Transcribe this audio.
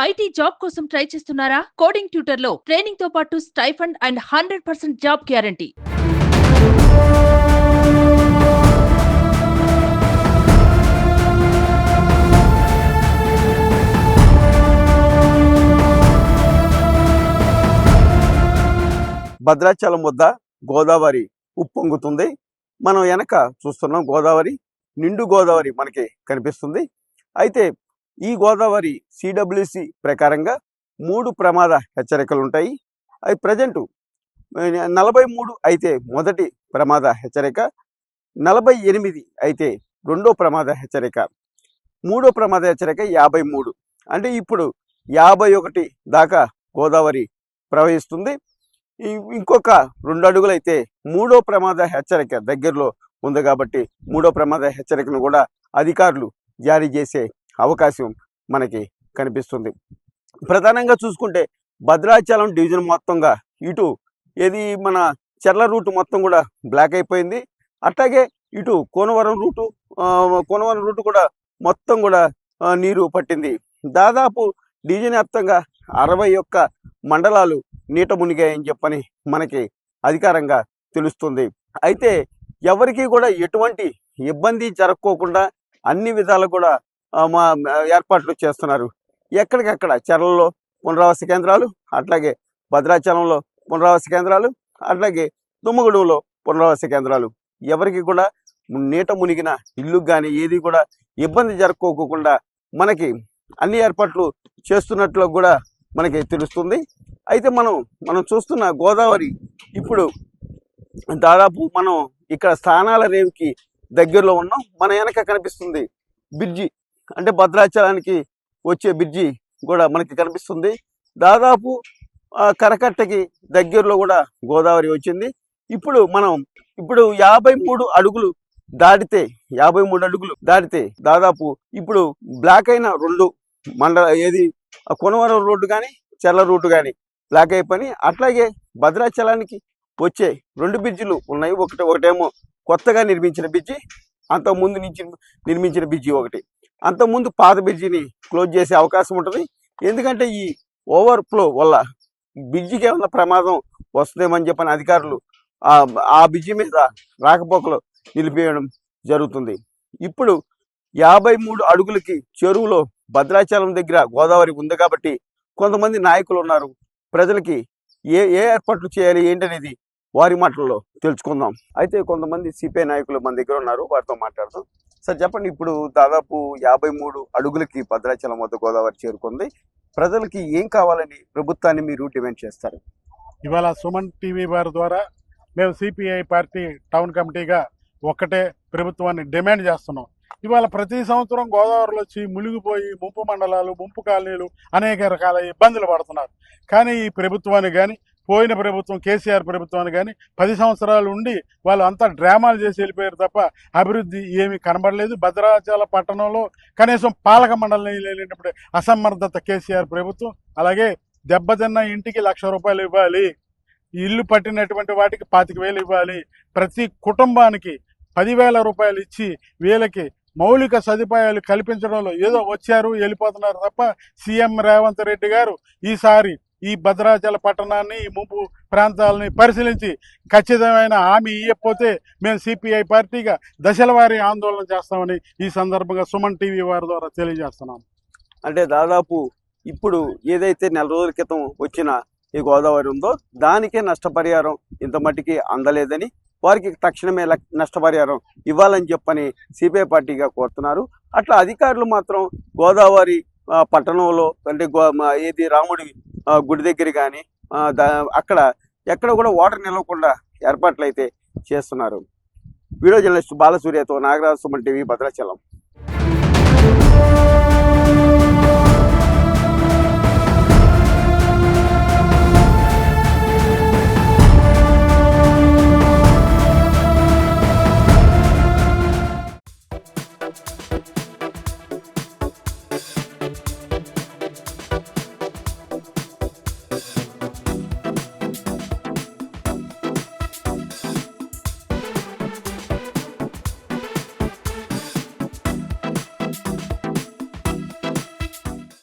IT job కోసం try చేస్తున్నారా? Coding ట్యూటర్లో ట్రైనింగ్తో పాటు stipend and hundred percent job guarantee. Bhadrachalam వద్ద గోదావరి ఉప్పొంగుతుంది. మనం వెనక చూస్తున్నాం గోదావరి నిండు గోదావరి మనకి కనిపిస్తుంది. అయితే ఈ గోదావరి సిడబ్ల్యూసి ప్రకారంగా మూడు ప్రమాద హెచ్చరికలు ఉంటాయి అవి ప్రజెంటు నలభై మూడు అయితే మొదటి ప్రమాద హెచ్చరిక నలభై ఎనిమిది అయితే రెండో ప్రమాద హెచ్చరిక మూడో ప్రమాద హెచ్చరిక యాభై మూడు. అంటే ఇప్పుడు యాభై ఒకటి దాకా గోదావరి ప్రవహిస్తుంది. ఇంకొక రెండు అడుగులైతే మూడో ప్రమాద హెచ్చరిక దగ్గరలో ఉంది కాబట్టి మూడో ప్రమాద హెచ్చరికను కూడా అధికారులు జారీ చేసే అవకాశం మనకి కనిపిస్తుంది. ప్రధానంగా చూసుకుంటే భద్రాచలం డివిజన్ మొత్తంగా ఇటు ఏది మన చెర్ల రూట్ మొత్తం కూడా బ్లాక్ అయిపోయింది. అట్లాగే ఇటు కోనవరం రూటు కోనవరం రూటు కూడా మొత్తం కూడా నీరు పట్టింది. దాదాపు డివిజన్ వ్యాప్తంగా అరవై ఒక్క మండలాలు నీట మునిగాయని చెప్పని మనకి అధికారంగా తెలుస్తుంది. అయితే ఎవరికి కూడా ఎటువంటి ఇబ్బంది జరగకోకుండా అన్ని విధాలు కూడా మా ఏర్పాట్లు చేస్తున్నారు. ఎక్కడికక్కడ? చెరలలో పునరావాస కేంద్రాలు అట్లాగే భద్రాచలంలో పునరావాస కేంద్రాలు అట్లాగే దుమ్మగూడెంలో పునరావాస కేంద్రాలు. ఎవరికి కూడా నీట మునిగిన ఇల్లు కానీ ఏది కూడా ఇబ్బంది జరుపుకోకుండా మనకి అన్ని ఏర్పాట్లు చేస్తున్నట్లు కూడా మనకి తెలుస్తుంది. అయితే మనం మనం చూస్తున్న గోదావరి ఇప్పుడు దాదాపు మనం ఇక్కడ స్థానాల రేవుకి దగ్గరలో ఉన్నాం. మన వెనక కనిపిస్తుంది బ్రిడ్జి అంటే భద్రాచలానికి వచ్చే బ్రిడ్జి కూడా మనకి కనిపిస్తుంది. దాదాపు ఆ, కరకట్టకి దగ్గరలో కూడా గోదావరి వచ్చింది. ఇప్పుడు మనం ఇప్పుడు యాభై మూడు అడుగులు దాటితే యాభై మూడు అడుగులు దాటితే దాదాపు ఇప్పుడు బ్లాక్ అయిన రెండు మండల ఏది కొనవరం రోడ్డు కానీ చెల్ల రూటు కానీ బ్లాక్ అయిపోయి అట్లాగే భద్రాచలానికి వచ్చే రెండు బ్రిడ్జిలు ఉన్నాయి. ఒకటి ఒకటేమో కొత్తగా నిర్మించిన బ్రిడ్జి అంతకుముందు ముందు నుంచి నిర్మించిన బ్రిడ్జి ఒకటి. అంతకుముందు పాత బ్రిడ్జిని క్లోజ్ చేసే అవకాశం ఉంటుంది. ఎందుకంటే ఈ ఓవర్ ఫ్లో వల్ల బ్రిడ్జికి ఏమన్నా ప్రమాదం వస్తుందేమని చెప్పని అధికారులు ఆ ఆ బ్రిడ్జి మీద రాకపోకలు నిలిపేయడం జరుగుతుంది. ఇప్పుడు యాభై మూడు అడుగులకి చెరువులో భద్రాచలం దగ్గర గోదావరి ఉంది కాబట్టి కొంతమంది నాయకులు ఉన్నారు. ప్రజలకి ఏ ఏ ఏర్పాట్లు చేయాలి ఏంటనేది వారి మాటల్లో తెలుసుకుందాం. అయితే కొంతమంది సిపిఐ నాయకులు మన దగ్గర ఉన్నారు వారితో మాట్లాడదాం. సార్ చెప్పండి ఇప్పుడు దాదాపు యాభై మూడు అడుగులకి భద్రాచలం వద్ద గోదావరి చేరుకుంది. ప్రజలకి ఏం కావాలని ప్రభుత్వాన్ని మీరు డిమాండ్ చేస్తారు? ఇవాళ సుమన్ టీవీ వారి ద్వారా మేము సిపిఐ పార్టీ టౌన్ కమిటీగా ఒక్కటే ప్రభుత్వాన్ని డిమాండ్ చేస్తున్నాం. ఇవాళ ప్రతి సంవత్సరం గోదావరిలో వచ్చి మునిగిపోయి ముంపు మండలాలు ముంపు కాలనీలు అనేక రకాల ఇబ్బందులు పడుతున్నారు. కానీ ఈ ప్రభుత్వాన్ని కానీ పోయిన ప్రభుత్వం కేసీఆర్ ప్రభుత్వాన్ని కానీ పది సంవత్సరాలు ఉండి వాళ్ళు అంతా డ్రామాలు చేసి వెళ్ళిపోయారు తప్ప అభివృద్ధి ఏమీ కనబడలేదు. భద్రాచల పట్టణంలో కనీసం పాలక మండలి లేనప్పుడు అసమర్థత కేసీఆర్ ప్రభుత్వం. అలాగే దెబ్బతిన్న ఇంటికి లక్ష రూపాయలు ఇవ్వాలి. ఇల్లు పట్టినటువంటి వాటికి పాతిక వేలు ఇవ్వాలి. ప్రతి కుటుంబానికి పదివేల రూపాయలు ఇచ్చి వీళ్ళకి మౌలిక సదుపాయాలు కల్పించడంలో ఏదో వచ్చారు వెళ్ళిపోతున్నారు తప్ప సీఎం రేవంత్ రెడ్డి గారు ఈసారి ఈ భద్రాచల పట్టణాన్ని ఈ ముంపు ప్రాంతాలని పరిశీలించి ఖచ్చితమైన హామీ ఇవ్వకపోతే మేము సిపిఐ పార్టీగా దశలవారీ ఆందోళన చేస్తామని ఈ సందర్భంగా సుమన్ టీవీ వారి ద్వారా తెలియజేస్తున్నాం. అంటే దాదాపు ఇప్పుడు ఏదైతే నెల రోజుల క్రితం వచ్చిన ఈ గోదావరి ఉందో దానికే నష్టపరిహారం ఇంత మట్టికి అందలేదని వారికి తక్షణమే లక్- నష్టపరిహారం ఇవ్వాలని చెప్పని సిపిఐ పార్టీగా కోరుతున్నారు. అట్లా అధికారులు మాత్రం గోదావరి పట్టణంలో అంటే గో- ఏది రాముడి గుడి దగ్గర కానీ అక్కడ ఎక్కడ కూడా వాటర్ నిలవకుండా ఏర్పాట్లు అయితే చేస్తున్నారు. వీడియో జర్నలిస్ట్ బాలసూర్యతో నాగరాజు సుమన్ టీవీ భద్రాచలం.